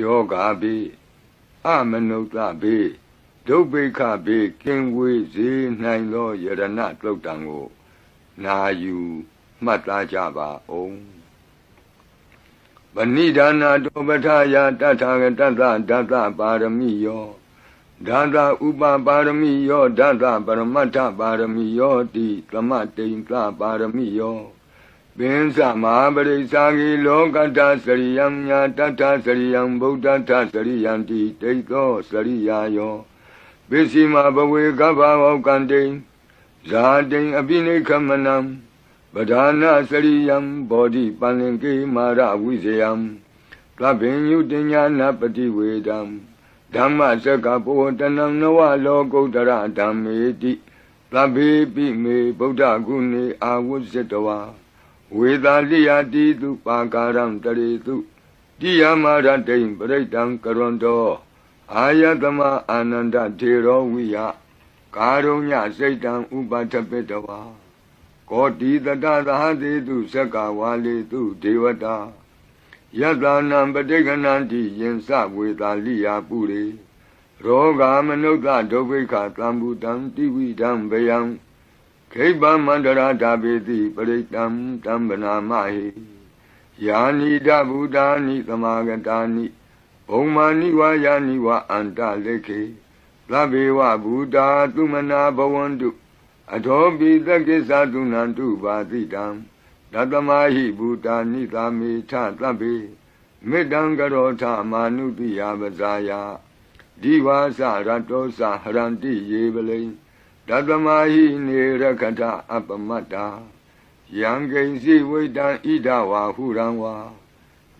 ယောဂါဘေးအမနုဿဘေးဒုဗ္ဗိခဘေးကင်ဝေးစေနိုင်သောယရဏတုတ်တံကိုနာယူမှတ်သားကြပါအောင်ဗဏိဒါနာတောပထယာတထာဂတတဒတပါရမိယောဒါသဥပပါရမိယောဒါသပရမတ္ထပါရမီယောတိသမတိန်သပါရမီယော ပင်စမဟာပရိစ္ဆာဂီလောကတ္တစရိယံညာတတ္ထစရိယံဗုဒ္ဓတ္ထစရိယံတိတိသောစရိယာယောပစ္စည်းမဘဝေကဗ္ဗဝကံတိဇာတိန်အပိနိခမနံပဓာနာစရိယံဘောဓိပန္လင်ကေမာရဝိဇယံသဗ္ဗညုတညာနာပတိဝေဒံဓမ္မစကပောတနံနဝလောကုတ္တရဓမ္မေတိသဗ္ဗေပိမေဗုဒ္ဓဂုဏေအာဝုဇ္ဇတဝါ ဝေသာလိယတိတုပါကာရံတရေတုတိယမရတိံပရိတံကရွန်တောအာယတမအာနန္ဒထေရောဝိယကာရုညစိတ်တံဥပထပိတဝါကောတိတတသဟတိတုသက္ကဝါလေတုဒေဝတာယတနာပဋိကဏံတိယင်စဝေသာလိယာပုရိရောဂာမနုဿဒုဗ္ဗိခသံဘူတံတိဝိတံဗယံ ခိဗ္ဗမန္တရာဓာပေတိပရိတံတံဗနာမဟိယာနိဒဗုဒ္ဓာနိသမာဂတာနိဘုံမာနိဝါယာနိဝအန္တလေခေသဗ္ဗေဝဗုဒ္ဓသုမနာဘဝန္တုအထောပိသကိစ္ဆသုနန္တုပါတိတံတတမဟိဘူတာနိသာမေထသဗ္ဗေမေတ္တံကရောထမာနုတိယပဇာယဒီဝါစရတောစဟရန္တိယေပလိ တတမဟိနေရခထအပမတ္တာယံကိဉ္စီဝိတံဣဒဝါဟုရံဝါ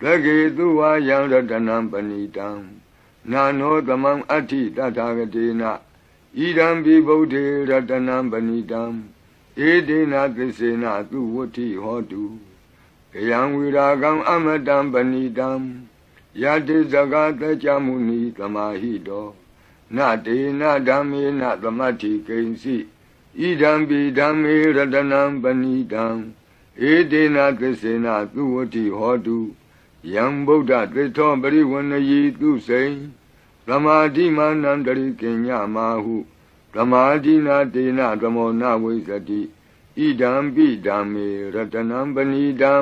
တကေသူဝါယံရတနံပဏိတံနာနောသမံအဋ္ဌိတထာဂတေနဣဒံပိဗုဒ္ဓေရတနံပဏိတံဧတေနသစ္စေနသူဝဋ္ဌိဟောတုကယံဝိရာကံအမတံပဏိတံယတိဇဂတကြမုနီသမာဟိတော နတေနဓမ္မေနသမတ္ထိကိဉ္စီဣဒံပိဓမ္မေရတနံပဏိတံဧတေနသစ္စေနသူဝဋ္ဌိဟောတုယံဗုဒ္ဓသစ္ထောပရိဝဏယီသူစိံသမာဓိမာနံတရိကိညမာဟုသမာဓိနာတေနသမောနဝိသတိဣဒံပိဓမ္မေရတနံပဏိတံ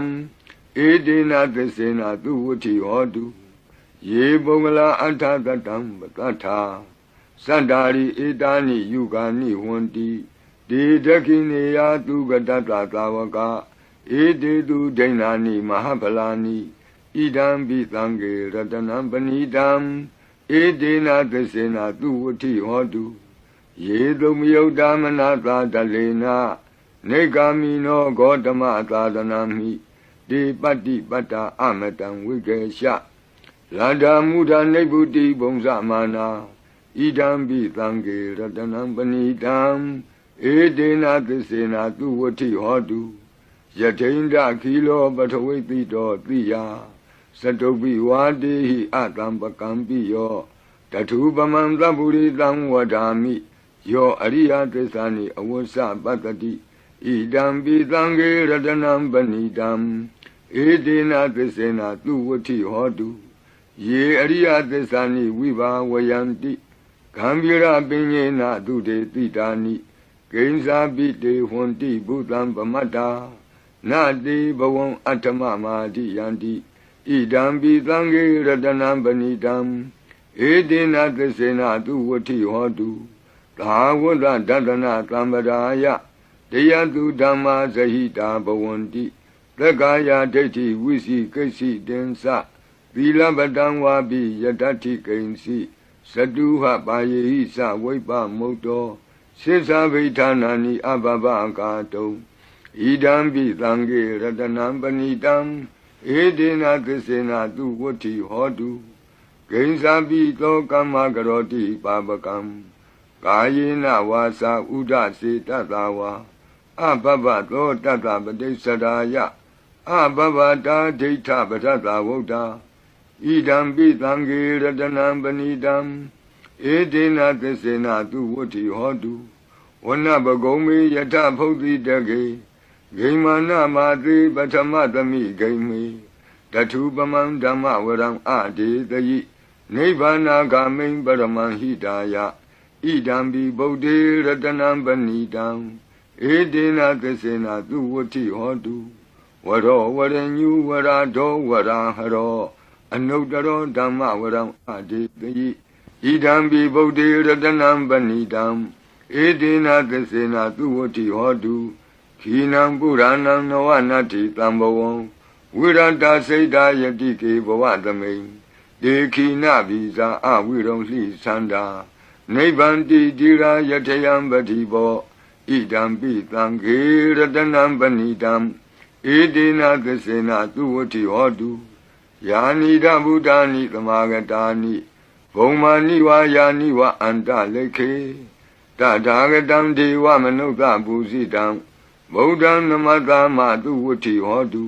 ဧတေနသစ္စေနသူဝဋ္ဌိဟောတုယေပုဂ္ဂလာအထသတံပတ္ထာ သတ္တာရိဧတာနိယုဂာနိဝန္တိဒေဒခိနေယသူကတတ္တသာဝကဧတေတုဒိဏာနိမဟာဗလာနိဣဒံပိသံဃေရတနံပဏိတံဧတေနသစ္စေနသူဝဋ္ဌိဟောတုယေတုမယုတ်တမနာသာတလေနာနေဂာမိနောဂေါတမသာသနာမိဒီပတ္တိပတ္တာအမတံဝိကေရှလန္တာမုဒနိဗ္ဗုတိဘုံဇမာနာ ဣဒံပိသံဃေရတနံပဏိတံဧတေနသစ္စေနာသူဝဋ္ဌိဟောတုယထိန္ဒခီလောပထဝိတိတောတိယသတုပိဝါတိဟိအတံပကံပိယောတထုပမံသဗ္ဗုရိတံဝဒာမိယောအရိယသစ္စာနိအဝဆပတ္တိဣဒံပိသံဃေရတနံပဏိတံဧတေနသစ္စေနာသူဝဋ္ဌိဟောတုယေအရိယသစ္စာနိဝိဘာဝယန္တိ ဂံဗီရပင်ညေနသူတေတိတာနိဂိဉ္စာပိတေဟွန်တိဘုသံပမတ္တာနတိဘဝံအတ္တမမာတိယန္တိဣဒံပိသံဃေရတနံပဏိတံဧတေနသစ္စေနာသူဝဋ္ဌိဟောတုသာဝတ္တဒတနာသံပဒါယတရားသူဓမ္မာဇဟိတာဘဝန္တိသက္ကာယဒိဋ္ဌိဝိစီကိစီတင်္စသီလပတံဝါပိယတ္ထိကိဉ္စီ သတုဟပါယေဟိသဝိပမုတ်တောစေသဗိဌာနာနိအဘဘကာတုံဣဒံပိသံဃေရတနံပဏိတံဧတေနသစ္စေနာသူဝဋ္ဌိဟောတုဂိဉ္စာပိသောကမ္မကရောတိပါပကံကာယေနဝါစာဥဒစေတတဝါအဘဘသောတတပတိစ္ဆရာယအဘဘတာဒိဋ္ဌပထတဝုဒ္ဓ ဣဒံပိသံဃေရတနံပဏိတံဧတေနသစ္စေနသူဝဋ္ဌိဟောတုဝနပဂုံမေယထဖုတ်တိတကေဂိမာနမာတိပထမသမိဂိမေတထုပမံဓမ္မဝရံအဒေတယိနိဗ္ဗာနာဂာမိံပရမံဟိတာယဣဒံဘိဗုဒ္ဓေရတနံပဏိတံဧတေနသစ္စေနာသူဝတိဟောတုဝရောဝရညုဝရာဒောဝရာဟရော အနုတ္တရောဓမ္မဝရံအဒေတယိဣဒံဘိဗုဒ္ဓေရတနံပဏိတံဧတေနသစ္စေနာသူဝတိဟောတုခိနံပုရဏံနဝနတ္တိတံဘဝံဝိရတစိတ်တာယတိကေဘဝသမိန်ဒေခိနဗီဇာအဝိရုံလှိသန္တာနိဗ္ဗန္တိတိရာယထယံပတိဘောဣဒံပိသံဃေရတနံပဏိတံဧတေနသစ္စေနသူဝတိဟောတု ယာနိဒဗုဒ္ဓာနိသမာဂတာနိဘုံမာနိဝါယာနိဝအန္တလေခေတထာဂတံဒေဝမနုဿပုစိတံဗုဒ္ဓံနမတမသူဝတိဟောတု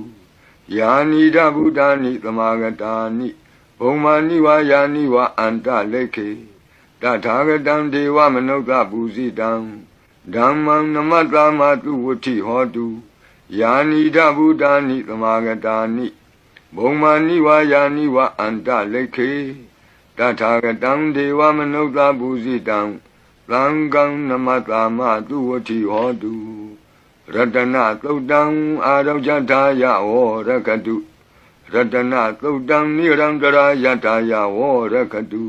ယာနိဒဗုဒ္ဓာနိသမာဂတာနိဘုံမာနိဝါယာနိဝအန္တလေခေတထာဂတံဒေဝမနုဿပုစိတံဓမ္မံနမတမသူဝတိဟောတုယာနိဒဗုဒ္ဓာနိသမာဂတာနိ ဘုံမာနိဝါယာနိဝအန္တလေခေတထာဂတံဒေဝမနုဿပုစိတံသံဃံနမတမသူဝတိဟောတုရတနာသုတ်တံအာရောဇထာယဝရကတုရတနာသုတ်တံနိရံတရာယထာယဝရကတု